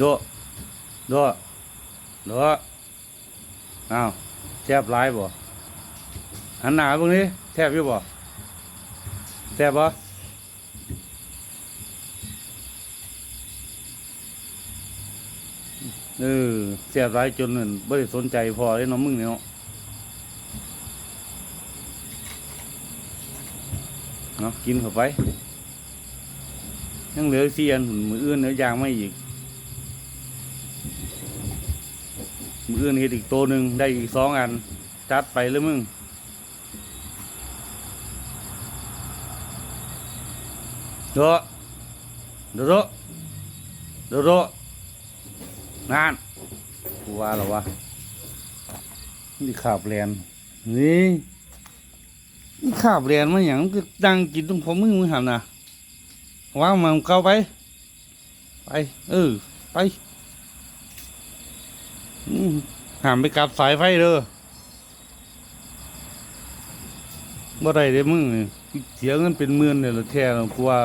โดโดโดอ้าวแทบร้ายบ่หันหน้าเบิ่งนี้แทบอยู่บ่แทบบ่เออแทบร้ายจนนั่นบ่ได้สนใจพอเลยเนาะมึงเนี่ยเนาะเนาะกินเข้าไปยังเหลือเสียนหุ่นมืออื่นเนื้อยางไม่อีก มืออื่นเฮ็ดอีกตัวหนึ่งได้อีกสองอัน จัดไปเลยมึงโดะโดะโดะโดะโดะงานกูว่าแล้วะนี่ขาบแลนนี่นี่ขาบแลนมาอย่างนก็ดังกินตรงผมมึงมึงหันนะว้าวมันเข้าไป ไป เออ ไป หามไปกัดสายไฟเด้อบ่ได้เด้มึงเสียเงินเป็นหมื่นเนี่ยละแท้แล้วกูว่า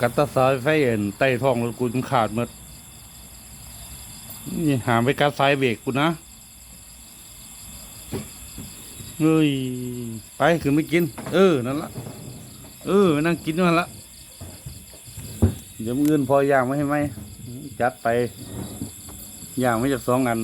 กัดตาสายไฟเอ็นใต้ท้องรถกูจนขาดหมดนี่หามไปกัดสายเบรกกูนะเฮ้ยไปขึ้นไปกิน เออนั่นละเออนั่งกินมันละเดี๋ยวมืออื่นพอย่างไม่ให้ไหมจัดไป ย่างไม่จะสองอัน